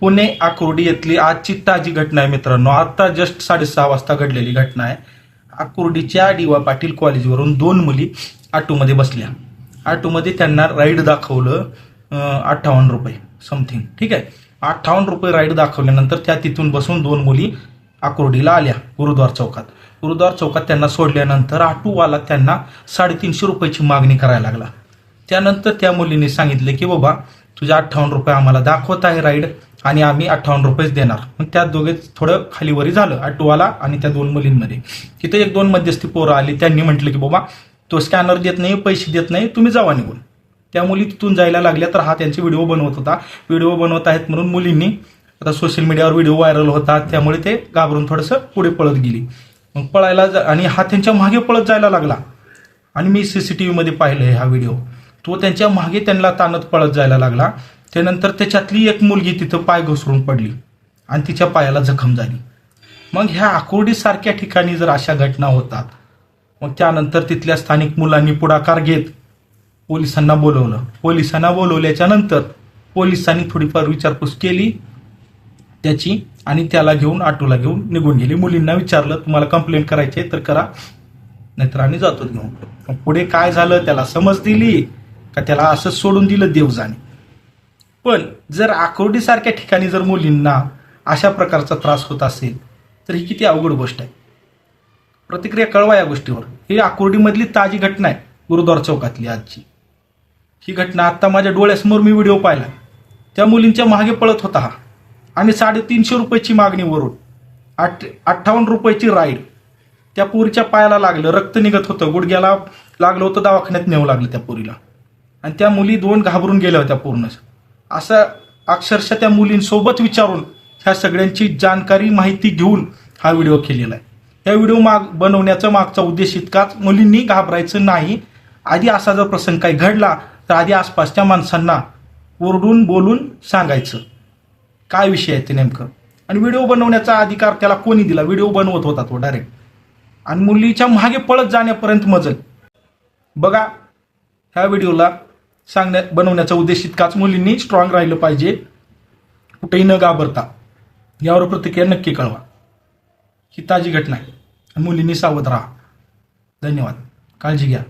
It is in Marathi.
पुणे आकुर्डी येथली आजची ताजी घटना आहे मित्रांनो. आता जस्ट साडेसहा वाजता घडलेली घटना आहे. आकुर्डीच्या डीवा पाटील कॉलेजवरून दोन मुली आटोमध्ये बसल्या. आटोमध्ये त्यांना राईड दाखवलं अठ्ठावन्न रुपये समथिंग ठीक आहे? अठ्ठावन्न रुपये राईड दाखवल्यानंतर त्या तिथून बसून दोन मुली आकुर्डीला आल्या गुरुद्वार चौकात. गुरुद्वार चौकात त्यांना सोडल्यानंतर आटूवाला त्यांना साडेतीनशे रुपयाची मागणी करायला लागला. त्यानंतर त्या मुलीने सांगितले की बाबा तुझ्या अठ्ठावन्न रुपये आम्हाला दाखवत आहे राईड आणि आम्ही अठ्ठावन्न रुपयेच देणार. मग त्या दोघे थोडं खालीवरी झालं ऑटोवाला आणि त्या दोन मुलींमध्ये. तिथे एक दोन मध्यस्थी पोरं आली त्यांनी म्हटलं की बाबा तो स्कॅनर देत नाही पैसे देत नाही तुम्ही जावा निघून. त्या मुली तिथून जायला लागल्या तर हा त्यांचे व्हिडिओ बनवत होता. व्हिडिओ बनवत आहेत म्हणून मुलींनी आता सोशल मीडियावर व्हिडिओ व्हायरल होता त्यामुळे ते घाबरून थोडंसं पुढे पळत गेली. मग पळायला जा- आणि हा त्यांच्या मागे पळत जायला लागला. आणि मी सीसीटीव्ही मध्ये पाहिलंय हा व्हिडिओ. तो त्यांच्या मागे त्यांना ताणत पळत जायला लागला. त्यानंतर त्याच्यातली एक मुलगी तिथं पाय घसरून पडली आणि तिच्या पायाला जखम झाली. मग ह्या आकुर्डीसारख्या ठिकाणी जर अशा घटना होतात मग त्यानंतर तिथल्या स्थानिक मुलांनी पुढाकार घेत पोलिसांना बोलवलं. पोलिसांना बोलवल्याच्या नंतर पोलिसांनी थोडीफार विचारपूस केली त्याची आणि त्याला घेऊन ऑटोला घेऊन निघून गेली. मुलींना विचारलं तुम्हाला कंप्लेंट करायची आहे तर करा नाहीतर आम्ही जातो घेऊन मग पुढे काय झालं त्याला समज दिली का त्याला असं सोडून दिलं देव जाणे पण जर आकुर्डीसारख्या ठिकाणी जर मुलींना अशा प्रकारचा त्रास होत असेल तर ही किती अवघड गोष्ट आहे. प्रतिक्रिया कळवा या गोष्टीवर. ही आकुर्डीमधली ताजी घटना आहे गुरुद्वार चौकातली आजची. ही घटना आत्ता माझ्या डोळ्यासमोर मी व्हिडिओ पाहिला. त्या मुलींच्या मागे पळत होता हा. आणि साडेतीनशे रुपयाची मागणी वरून आठ अठ्ठावन्न रुपयाची राईड. त्या पोरीच्या पायाला लागलं रक्त निघत होतं गुडघ्याला लागलं होतं दवाखान्यात नेऊ लागलं त्या पोरीला. आणि त्या मुली दोन घाबरून गेल्या होत्या पूर्ण असं अक्षरशः त्या मुलींसोबत विचारून ह्या सगळ्यांची जानकारी माहिती घेऊन हा व्हिडिओ केलेला आहे. या व्हिडिओ माग बनवण्याचा मागचा उद्देश इतकाच मुलींनी घाबरायचं नाही. आधी असा जर प्रसंग काही घडला तर आधी आसपासच्या माणसांना ओरडून बोलून सांगायचं. काय विषय आहे ते नेमकं? आणि व्हिडिओ बनवण्याचा अधिकार त्याला कोणी दिला? व्हिडिओ बनवत होता तो डायरेक्ट. आणि मुलीच्या मागे पळत जाण्यापर्यंत मजल. बघा ह्या व्हिडिओला सांगण्या बनवण्याचा उद्देश इतकाच मुलींनी स्ट्रॉंग राहिलं पाहिजे. कुठेही न घाबरता. यावर प्रतिक्रिया नक्की कळवा. ही ताजी घटना आहे. मुलींनी सावध राहा. धन्यवाद. काळजी घ्या.